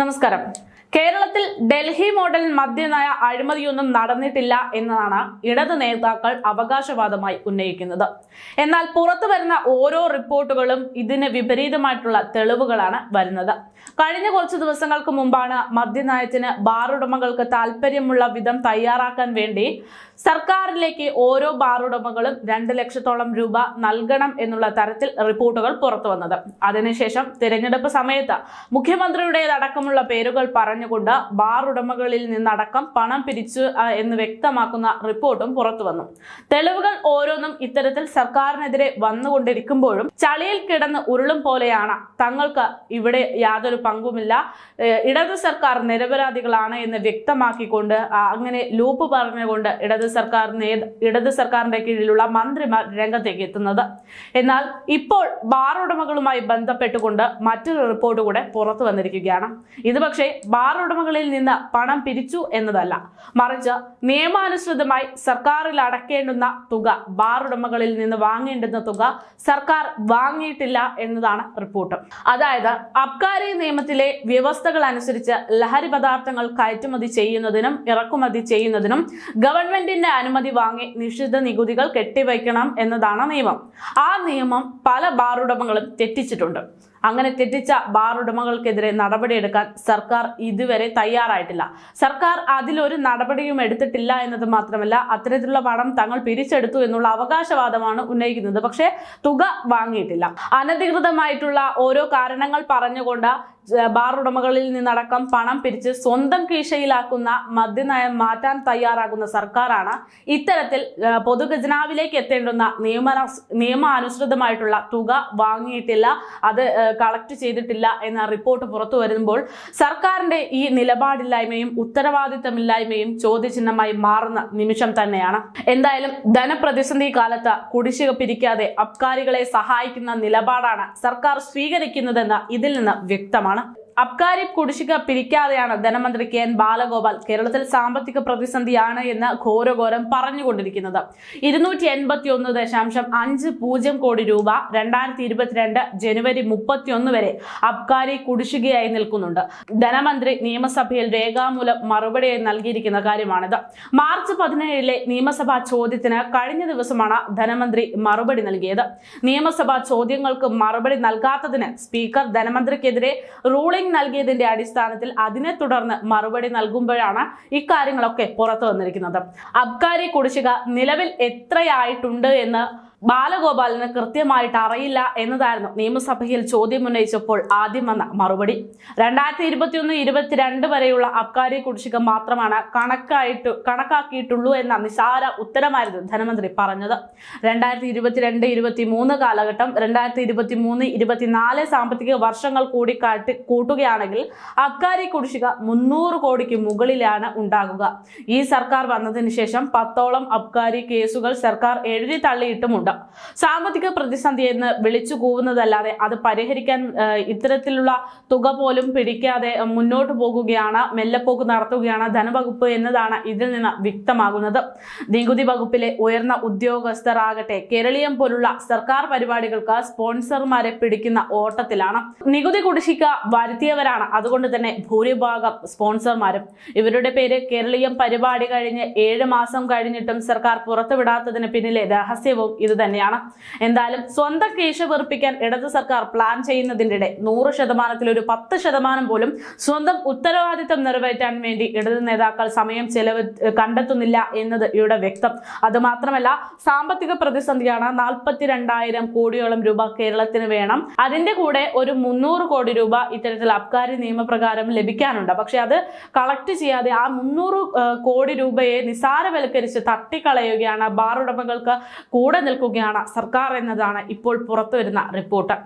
നമസ്കാരം. കേരളത്തിൽ ഡൽഹി മോഡൽ മദ്യനയ അഴിമതിയൊന്നും നടന്നിട്ടില്ല എന്നതാണ് ഇടത് നേതാക്കൾ അവകാശവാദമായി ഉന്നയിക്കുന്നത്. എന്നാൽ പുറത്തു വരുന്ന ഓരോ റിപ്പോർട്ടുകളും ഇതിന് വിപരീതമായിട്ടുള്ള തെളിവുകളാണ് വരുന്നത്. കഴിഞ്ഞ കുറച്ച് ദിവസങ്ങൾക്ക് മുമ്പാണ് മദ്യനയത്തിന് ബാറുടമകൾക്ക് താല്പര്യമുള്ള വിധം തയ്യാറാക്കാൻ വേണ്ടി സർക്കാരിലേക്ക് ഓരോ ബാറുടമകളും രണ്ട് ലക്ഷത്തോളം രൂപ നൽകണം എന്നുള്ള തരത്തിൽ റിപ്പോർട്ടുകൾ പുറത്തു വന്നത്. അതിനുശേഷം തിരഞ്ഞെടുപ്പ് സമയത്ത് മുഖ്യമന്ത്രിയുടേതടക്കമുള്ള പേരുകൾ പറഞ്ഞുകൊണ്ട് ബാർ ഉടമകളിൽ നിന്നടക്കം പണം പിരിച്ചു എന്ന് വ്യക്തമാക്കുന്ന റിപ്പോർട്ടും പുറത്തു വന്നു. തെളിവുകൾ ഓരോന്നും ഇത്തരത്തിൽ സർക്കാരിനെതിരെ വന്നുകൊണ്ടിരിക്കുമ്പോഴും ചളിയിൽ കിടന്ന് ഉരുളും പോലെയാണ്. തങ്ങൾക്ക് ഇവിടെ യാതൊരു പങ്കുമില്ല. ഇടത് സർക്കാർ നിരപരാധികളാണ് എന്ന് വ്യക്തമാക്കിക്കൊണ്ട് അങ്ങനെ ലൂപ്പ് പറഞ്ഞുകൊണ്ട് ഇടത് സർക്കാർ ഇടത് സർക്കാരിന്റെ കീഴിലുള്ള മന്ത്രിമാർ രംഗത്തേക്ക് എത്തുന്നത്. എന്നാൽ ഇപ്പോൾ ബാർ ഉടമകളുമായി ബന്ധപ്പെട്ടുകൊണ്ട് മറ്റൊരു റിപ്പോർട്ട് കൂടെ പുറത്തു വന്നിരിക്കുകയാണ്. ഇത് പക്ഷേ ബാർ ഉടമകളിൽ നിന്ന് പണം പിരിച്ചു എന്നതല്ല. മറിച്ച് നിയമാനുസൃതമായി സർക്കാരിൽ അടക്കേണ്ടുന്ന തുക ബാറുടമകളിൽ നിന്ന് വാങ്ങേണ്ടുന്ന തുക സർക്കാർ വാങ്ങിയിട്ടില്ല എന്നതാണ് റിപ്പോർട്ട്. അതായത് അബ്കാരി നിയമത്തിലെ വ്യവസ്ഥകൾ അനുസരിച്ച് ലഹരി പദാർത്ഥങ്ങൾ കയറ്റുമതി ചെയ്യുന്നതിനും ഇറക്കുമതി ചെയ്യുന്നതിനും ഗവൺമെന്റിന്റെ അനുമതി വാങ്ങി നിശ്ചിത നികുതികൾ കെട്ടിവയ്ക്കണം എന്നതാണ് നിയമം. ആ നിയമം പല ബാറുടമകളും തെറ്റിച്ചിട്ടുണ്ട്. അങ്ങനെ തെറ്റിച്ച ബാറുടമകൾക്കെതിരെ നടപടിയെടുക്കാൻ സർക്കാർ ഇതുവരെ തയ്യാറായിട്ടില്ല. സർക്കാർ അതിലൊരു നടപടിയും എടുത്തിട്ടില്ല എന്നത് മാത്രമല്ല അത്തരത്തിലുള്ള പണം തങ്ങൾ പിരിച്ചെടുത്തു എന്നുള്ള അവകാശവാദമാണ് ഉന്നയിക്കുന്നത്. പക്ഷേ തുക വാങ്ങിയിട്ടില്ല. അനധികൃതമായിട്ടുള്ള ഓരോ കാരണങ്ങൾ പറഞ്ഞുകൊണ്ട് ബാർ ഉടമകളിൽ നിന്നടക്കം പണം പിരിച്ച് സ്വന്തം കീശയിലാക്കുന്ന മദ്യനയം മാറ്റാൻ തയ്യാറാകുന്ന സർക്കാരാണ് ഇത്തരത്തിൽ പൊതുഖജനാവിലേക്ക് എത്തേണ്ടുന്ന നിയമ നിയമാനുസൃതമായിട്ടുള്ള തുക വാങ്ങിയിട്ടില്ല. അത് കളക്ട് ചെയ്തിട്ടില്ല എന്ന റിപ്പോർട്ട് പുറത്തു വരുമ്പോൾ സർക്കാരിന്റെ ഈ നിലപാടില്ലായ്മയും ഉത്തരവാദിത്തമില്ലായ്മയും ചോദ്യചിഹ്നമായി മാറുന്ന നിമിഷം തന്നെയാണ്. എന്തായാലും ധനപ്രതിസന്ധി കാലത്ത് കുടിശ്ശിക പിരിക്കാതെ അബ്കാരികളെ സഹായിക്കുന്ന നിലപാടാണ് സർക്കാർ സ്വീകരിക്കുന്നതെന്ന് ഇതിൽ നിന്ന് വ്യക്തമാണ്. അബ്കാരി കുടിശ്ശിക പിരിക്കാതെയാണ് ധനമന്ത്രി കെ എൻ ബാലഗോപാൽ കേരളത്തിൽ സാമ്പത്തിക പ്രതിസന്ധിയാണ് എന്ന് ഘോരഘോരം പറഞ്ഞുകൊണ്ടിരിക്കുന്നത്. ഇരുന്നൂറ്റി എൺപത്തി ഒന്ന് ദശാംശം അഞ്ച് പൂജ്യം കോടി രൂപ രണ്ടായിരത്തി ഇരുപത്തിരണ്ട് ജനുവരി മുപ്പത്തിയൊന്ന് വരെ അബ്കാരി കുടിശ്ശികയായി നിൽക്കുന്നുണ്ട്. ധനമന്ത്രി നിയമസഭയിൽ രേഖാമൂലം മറുപടിയായി നൽകിയിരിക്കുന്ന കാര്യമാണിത്. മാർച്ച് പതിനേഴിലെ നിയമസഭാ ചോദ്യത്തിന് കഴിഞ്ഞ ദിവസമാണ് ധനമന്ത്രി മറുപടി നൽകിയത്. നിയമസഭാ ചോദ്യങ്ങൾക്ക് മറുപടി നൽകാത്തതിന് സ്പീക്കർ ധനമന്ത്രിക്കെതിരെ റൂളിംഗ് നൽകിയതിന്റെ അടിസ്ഥാനത്തിൽ അതിനെ തുടർന്ന് മറുപടി നൽകുമ്പോഴാണ് ഇക്കാര്യങ്ങളൊക്കെ പുറത്തു വന്നിരിക്കുന്നത്. അബ്കാരി കുടിശ്ശിക നിലവിൽ എത്രയായിട്ടുണ്ട് എന്ന് ബാലഗോപാലിന് കൃത്യമായിട്ട് അറിയില്ല എന്നതായിരുന്നു നിയമസഭയിൽ ചോദ്യം ഉന്നയിച്ചപ്പോൾ ആദ്യം വന്ന മറുപടി. രണ്ടായിരത്തി ഇരുപത്തിയൊന്ന് ഇരുപത്തിരണ്ട് വരെയുള്ള അബ്കാരി കുടിശ്ശിക മാത്രമാണ് കണക്കായിട്ട് കണക്കാക്കിയിട്ടുള്ളൂ എന്ന നിസാര ഉത്തരമായിരുന്നു ധനമന്ത്രി പറഞ്ഞത്. രണ്ടായിരത്തി ഇരുപത്തിരണ്ട് ഇരുപത്തി മൂന്ന് കാലഘട്ടം രണ്ടായിരത്തി ഇരുപത്തി മൂന്ന് ഇരുപത്തിനാല് സാമ്പത്തിക വർഷങ്ങൾ കൂടി കാട്ടി കൂട്ടുകയാണെങ്കിൽ അബ്കാരി കുടിശ്ശിക മുന്നൂറ് കോടിക്ക് മുകളിലാണ് ഉണ്ടാകുക. ഈ സർക്കാർ വന്നതിന് ശേഷം പത്തോളം അബ്കാരി കേസുകൾ സർക്കാർ എഴുതി തള്ളിയിട്ടുമുണ്ട്. സാമ്പത്തിക പ്രതിസന്ധി എന്ന് വിളിച്ചു കൂവുന്നതല്ലാതെ അത് പരിഹരിക്കാൻ ഇത്തരത്തിലുള്ള തുക പോലും പിടിക്കാതെ മുന്നോട്ട് പോകുകയാണ് മെല്ലെപ്പോക്ക് നടത്തുകയാണ് ധനവകുപ്പ് എന്നതാണ് ഇതിൽ നിന്ന് വ്യക്തമാകുന്നത്. നികുതി വകുപ്പിലെ ഉയർന്ന ഉദ്യോഗസ്ഥർ ആകട്ടെ കേരളീയം പോലുള്ള സർക്കാർ പരിപാടികൾക്ക് സ്പോൺസർമാരെ പിടിക്കുന്ന ഓട്ടത്തിലാണ്. നികുതി കുടിശ്ശിക വരുത്തിയവരാണ് അതുകൊണ്ട് തന്നെ ഭൂരിഭാഗം സ്പോൺസർമാരും. ഇവരുടെ പേര് കേരളീയം പരിപാടി കഴിഞ്ഞ് ഏഴ് മാസം കഴിഞ്ഞിട്ടും സർക്കാർ പുറത്തുവിടാത്തതിന് പിന്നിലെ രഹസ്യവും ഇത് തന്നെയാണ്. എന്തായാലും സ്വന്തം കേശ വെറുപ്പിക്കാൻ ഇടത് സർക്കാർ പ്ലാൻ ചെയ്യുന്നതിനിടെ നൂറ് ശതമാനത്തിൽ ഒരു പത്ത് ശതമാനം പോലും സ്വന്തം ഉത്തരവാദിത്തം നിറവേറ്റാൻ വേണ്ടി ഇടത് നേതാക്കൾ സമയം ചെലവ് കണ്ടെത്തുന്നില്ല എന്നത് ഇവിടെ വ്യക്തം. അതുമാത്രമല്ല സാമ്പത്തിക പ്രതിസന്ധിയാണ് നാൽപ്പത്തി രണ്ടായിരം കോടിയോളം രൂപ കേരളത്തിന് വേണം. അതിന്റെ കൂടെ ഒരു മുന്നൂറ് കോടി രൂപ ഇത്തരത്തിൽ അബ്കാരി നിയമപ്രകാരം ലഭിക്കാനുണ്ട്. പക്ഷെ അത് കളക്ട് ചെയ്യാതെ ആ മുന്നൂറ് കോടി രൂപയെ നിസാരവൽക്കരിച്ച് തട്ടിക്കളയുകയാണ് ബാർ ഉടമകൾക്ക് കൂടെ നിൽക്കുകയാണ് സർക്കാർ എന്നതാണ് ഇപ്പോൾ പുറത്തുവരുന്ന റിപ്പോർട്ട്.